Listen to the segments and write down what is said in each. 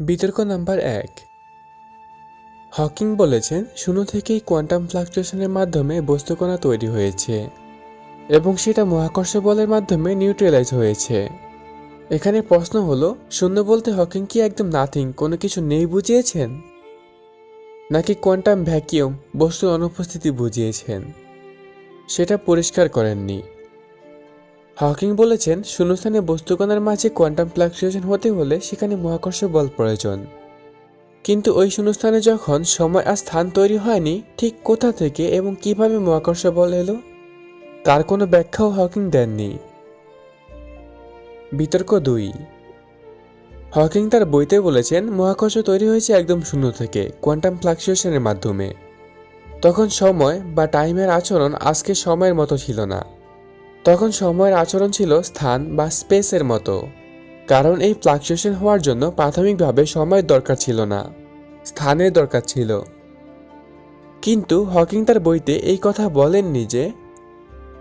বিতর্ক নাম্বার এক। হকিং বলেছেন শূন্য থেকেই কোয়ান্টাম ফ্লাকচুয়েশনের মাধ্যমে বস্তুকণা তৈরি হয়েছে এবং সেটা মহাকর্ষ বলের মাধ্যমে নিউট্রালাইজ হয়েছে। এখানে প্রশ্ন হলো, শূন্য বলতে হকিং কি একদম নাথিং, কোনো কিছু নেই বুঝিয়েছেন? নাকি কোয়ান্টাম ভ্যাকিউম বস্তুর অনুপস্থিতি বুঝিয়েছেন? সেটা পরিষ্কার করেননি। হকিং বলেছেন, শূন্যস্থানে বস্তুকণার মাঝে কোয়ান্টাম ফ্লাকচুয়েশন হতে হলে সেখানে মহাকর্ষ বল প্রয়োজন। কিন্তু ওই শূন্যস্থানে যখন সময় আর স্থান তৈরি হয়নি, ঠিক কোথা থেকে এবং কীভাবে মহাকর্ষ বল এলো? তার কোনো ব্যাখ্যাও হকিং দেননি। বিতর্ক দুই। হকিং তার বইতে বলেছেন, মহাকর্ষ তৈরি হয়েছে একদম শূন্য থেকে, কোয়ান্টাম ফ্লাকচুয়েশনের মাধ্যমে। তখন সময় বা টাইমের আচরণ আজকে সময়ের মতো ছিল না। তখন সময়ের আচরণ ছিল স্থান বা স্পেসের মতো। কারণ এই ফ্লাকচুয়েশন হওয়ার জন্য প্রাথমিকভাবে সময়ের দরকার ছিল না, স্থানের দরকার ছিল। কিন্তু হকিং তার বইতে এই কথা বলেননি যে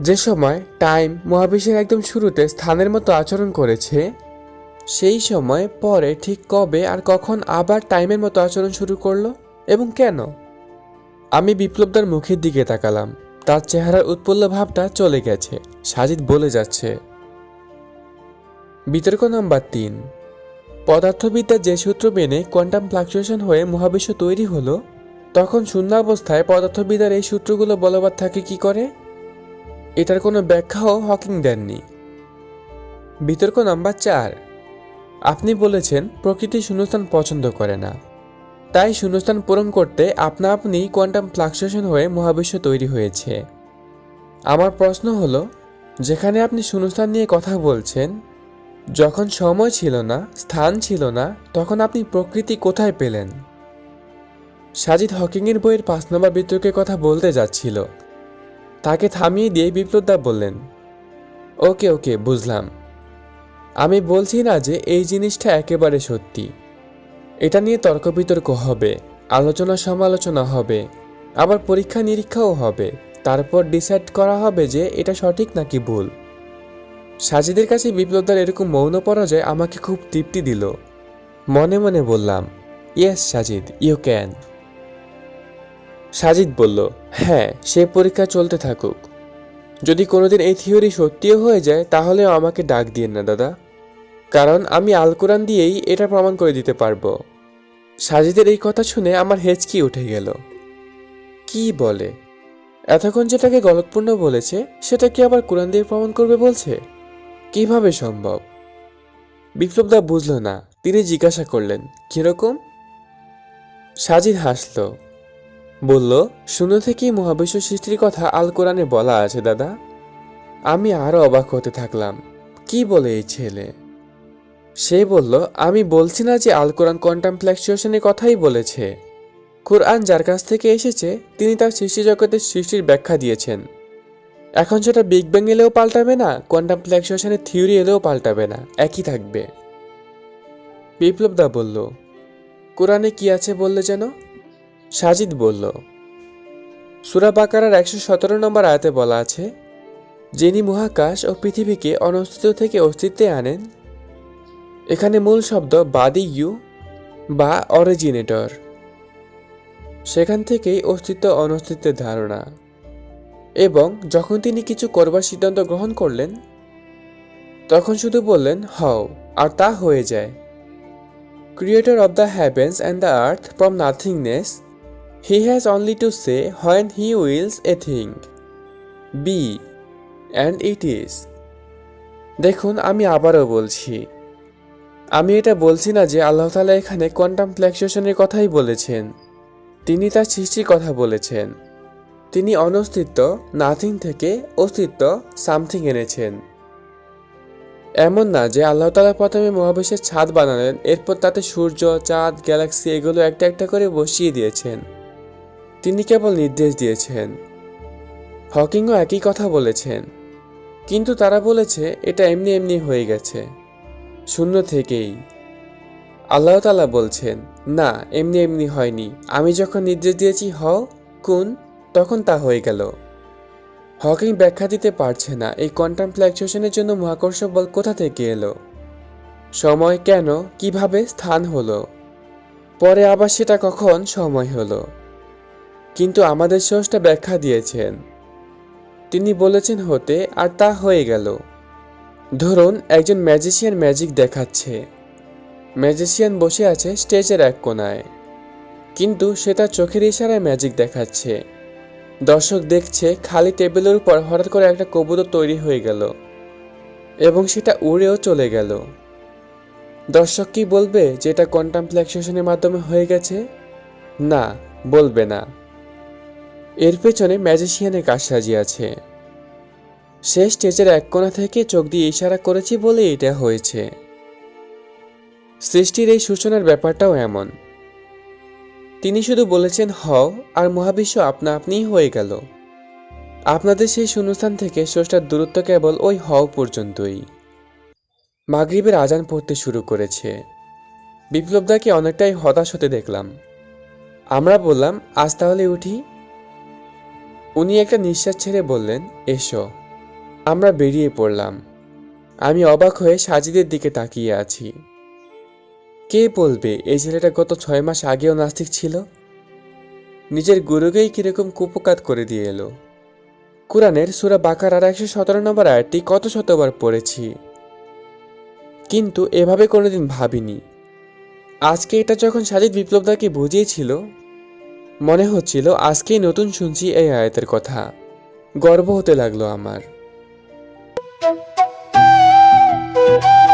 যে সময় টাইম মহাবিশ্বের একদম শুরুতে স্থানের মতো আচরণ করেছে, সেই সময় পরে ঠিক কবে আর কখন আবার টাইমের মতো আচরণ শুরু করল এবং কেন? আমি বিপ্লবদার মুখের দিকে তাকালাম। তার চেহারার উৎপন্ন ভাবটা চলে গেছে। সাজিদ বলে যাচ্ছে, বিতর্ক নাম্বার তিন। পদার্থবিদ্যার যে সূত্র মেনে কোয়ান্টাম ফ্লাকচুয়েশন হয়ে মহাবিশ্ব তৈরি হলো, তখন শূন্যাবস্থায় পদার্থবিদ্যার এই সূত্রগুলো বলবৎ থাকে কি করে? এটার কোনো ব্যাখ্যাও হকিং দেননি। বিতর্ক নাম্বার চার। আপনি বলেছেন প্রকৃতি শূন্যস্থান পছন্দ করে না। তাই শূন্যস্থান পূরণ করতে আপনা আপনি কোয়ান্টাম ফ্লাকচুয়েশন হয়ে মহাবিশ্ব তৈরি হয়েছে। আমার প্রশ্ন হলো, যেখানে আপনি শূন্যস্থান নিয়ে কথা বলছেন, যখন সময় ছিল না, স্থান ছিল না, তখন আপনি প্রকৃতি কোথায় পেলেন? সাজিদ হকিংয়ের বইয়ের পাঁচ নম্বর বিতর্কের কথা বলতে যাচ্ছিল। তাকে থামিয়ে দিয়ে বিপ্লবদা বললেন, ওকে ওকে, বুঝলাম। আমি বলছি না যে এই জিনিসটা একেবারে সত্যি। এটা নিয়ে তর্ক বিতর্ক হবে, আলোচনা সমালোচনা হবে, আবার পরীক্ষা নিরীক্ষাও হবে। তারপর ডিসাইড করা হবে যে এটা সঠিক নাকি ভুল। সাজিদের কাছে বিপ্লবদার এরকম মৌন পরাজয় আমাকে খুব তৃপ্তি দিল। মনে মনে বললাম yes Sajid you can Sajid বলল হ্যাঁ সে পরীক্ষা চলতে থাকুক। যদি কোনোদিন এই থিওরি সত্যিও হয়ে যায়, তাহলেও আমাকে ডাক দিয়েন না, দাদা। কারণ আমি আল কোরআন দিয়েই এটা প্রমাণ করে দিতে পারব। সাজিদের এই কথা শুনে আমার হেঁচকি উঠে গেল। কি বলে? এতক্ষণ যেটাকে গলতপূর্ণ বলেছে, সেটা কি আবার কোরআন দিয়ে প্রমাণ করবে বলছে? কীভাবে সম্ভব? বিপ্লবদা বুঝল না, তিনি জিজ্ঞাসা করলেন, কীরকম? সাজিদ হাসল। বলল শূন্য থেকেই মহাবিশ্ব সৃষ্টির কথা আল কোরআনে বলা আছে, দাদা। আমি আরও অবাক হতে থাকলাম। কি বলে এই ছেলে? সে বলল, আমি বলছি না যে আল কোরআন কোয়ান্টাম ফ্ল্যাকচুয়েশনের কথাই বলেছে। কোরআন যার কাছ থেকে এসেছে, তিনি তার সৃষ্টি জগতের সৃষ্টির ব্যাখ্যা দিয়েছেন। এখন সেটা বিগ ব্যাং এলেও পাল্টাবে না কোয়ান্টাম ফ্ল্যাকচুয়েশনের থিওরি এলেও পাল্টাবে না, একই থাকবে। বিপ্লব দা বলল, কোরআনে কি আছে বললে যেন? সাজিদ বলল, সুরা বাকারার একশো সতেরো নম্বর আয়াতে বলা আছে, যিনি মহাকাশ ও পৃথিবীকে অনস্তিত্ব থেকে অস্তিত্বে আনেন এখানে মূল শব্দ বাদি ইউ বা অরিজিনেটর। সেখান থেকেই অস্তিত্ব অনস্তিত্বের ধারণা। এবং যখন তিনি কিছু করবার সিদ্ধান্ত গ্রহণ করলেন, তখন শুধু বললেন, হও, আর তা হয়ে যায়। Creator of the heavens and the earth from nothingness he has only to say when he wills a thing be and it is দেখুন, আমি আবারও বলছি আমি এটা বলছি না যে আল্লাহ তালা এখানে কোয়ান্টাম ফ্ল্যাকচুয়েশনের কথাই বলেছেন। তিনি তার সৃষ্টির কথা বলেছেন। তিনি অনস্তিত্ব, নাথিং থেকে অস্তিত্ব, সামথিং এনেছেন। এমন না যে আল্লাহ তালা প্রথমে মহাবিশ্বের ছাদ বানালেন, এরপর তাতে সূর্য, চাঁদ, গ্যালাক্সি এগুলো একটা একটা করে বসিয়ে দিয়েছেন। তিনি কেবল নির্দেশ দিয়েছেন। হকিংও একই কথা বলেছেন। কিন্তু তারা বলেছে, এটা এমনি এমনি হয়ে গেছে। শূন্য থেকেই। আল্লাহ তালা বলছেন, না, এমনি এমনি হয়নি। আমি যখন নির্দেশ দিয়েছি হ কোন, তখন তা হয়ে গেল। হকিং ব্যাখ্যা দিতে পারছে না। এই কোয়ান্টাম ফ্ল্যাকচুয়েশনের জন্য মহাকর্ষ বল কোথা থেকে এলো? সময় কেন? কীভাবে? স্থান হলো? পরে আবার সেটা কখন? সময় হলো। কিন্তু আমাদের স্রষ্টা ব্যাখ্যা দিয়েছেন। তিনি বলেছেন হতে, আর তা হয়ে গেল। ধরুন, একজন ম্যাজিশিয়ান ম্যাজিক দেখাচ্ছে। ম্যাজিশিয়ান বসে আছে স্টেজের এক কোনায় কিন্তু সে তার চোখের ইশারায় ম্যাজিক দেখাচ্ছে। দর্শক দেখছে খালি টেবিলের উপর হঠাৎ করে একটা কবুতর তৈরি হয়ে গেল এবং সেটা উড়েও চলে গেল। দর্শক কি বলবে যে এটা কন্টামপ্লেক্সেশনের মাধ্যমে হয়ে গেছে? না, বলবে না। এর পেছনে ম্যাজিশিয়ানের কাজ সাজিয়েছে সে স্টেজের এক কোণা থেকে চোখ দিয়ে ইশারা করেছি বলে এটা হয়েছে। সৃষ্টির এই সূচনার ব্যাপারটাও এমন। তিনি শুধু বলেছেন, হও, আর মহাবিশ্ব আপনা আপনিই হয়ে গেল। আপনাদের সেই শূন্যস্থান থেকে স্রষ্টার দূরত্ব কেবল ওই হও পর্যন্তই। মাগরিবের আজান পড়তে শুরু করেছে। বিপ্লবদাকে অনেকটাই হতাশ হতে দেখলাম। আমরা বললাম, আজ তাহলে উঠি? উনি একটা নিঃশ্বাস ছেড়ে বললেন, এসো। আমরা বেরিয়ে পড়লাম। আমি অবাক হয়ে সাজিদের দিকে তাকিয়ে আছি। কে বলবে, এই ছেলেটা গত ছয় মাস আগেও নাস্তিক ছিল? নিজের গুরুকেই কীরকম কুপকাত করে দিয়ে এলো। কোরআনের সুরা বাকার আর একশো সতেরো নম্বর আয়াতটি কত শতবার পড়েছি। কিন্তু এভাবে কোনোদিন ভাবিনি। আজকে এটা যখন সাজিদ বিপ্লবদাকে বুঝিয়েছিল, মনে হচ্ছিল আজকেই নতুন শুনছি এই আয়াতের কথা। গর্ব হতে লাগল আমার। Thank you.